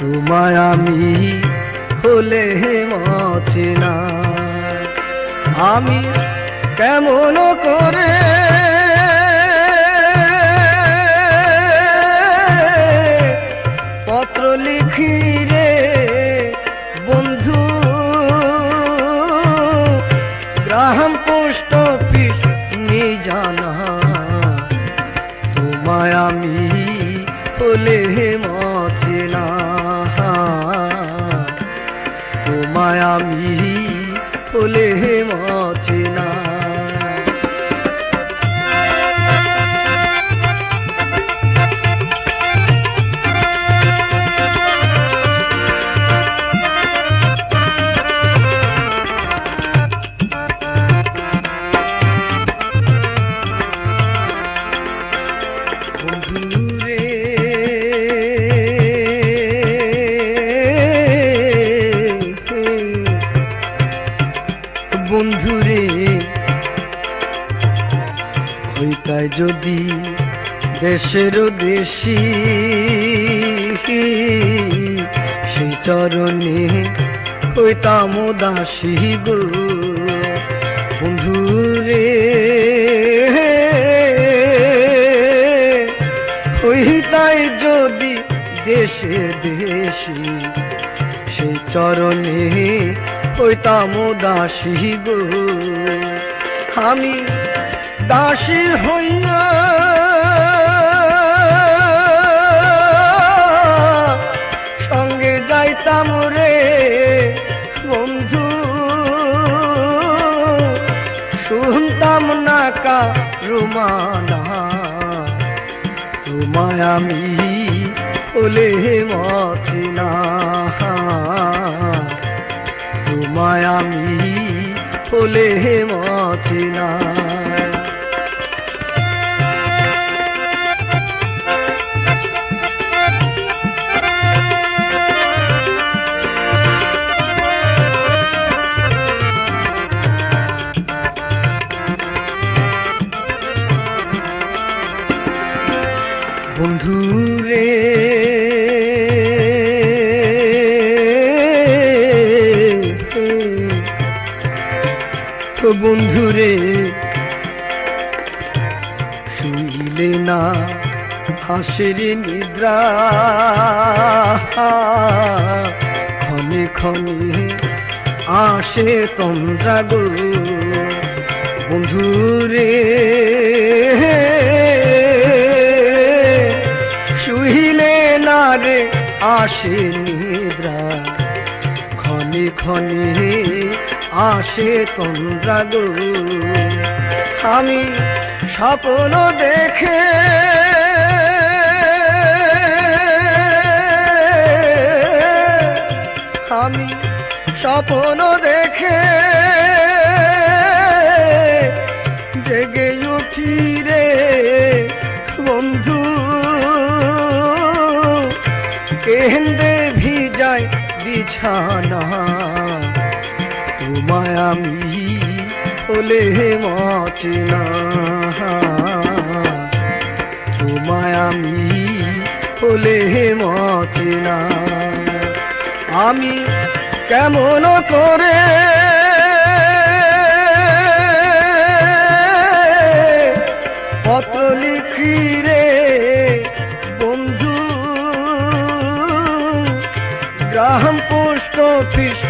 তোমায় আমি হলে মচিনা আমি কেমন করে পত্র লিখি রে বন্ধু? গ্রাম পোস্ট অফিস নিয়ে জানা। তোমায় আমি হলে মচিনা তোমায় আমি হলে মাছে বন্ধুরে হইতায় যদি দেশের দেশি সেই চরণে হইতাম দাসী গো। বন্ধুরে হইতাই যদি দেশে দেশি সেই চরণে হইতাম দাসী গো। আমি দাসী হইয়া সঙ্গে যাইতাম রে বন্ধু। শুনতাম না কা রুমানা তোমায় আমি ওলে মচিনা তোমায় আমি ওলে মচিনা ও বন্ধুরে শুইলে না হাসির নিদ্রা। ক্ষণে ক্ষণে আসে তন্দ্রা গো। বন্ধুরে আসে নিদ্রা। খনি ক্ষণে আসে তন্দ্রা গো আমি স্বপ্ন দেখে কেহেন্দে ভি ভিজায় বিছানা। তোমায় আমি হলে মচনা। তোমায় আমি হলে মচনা। আমি কেমন করে পত্র লিখির Murphy's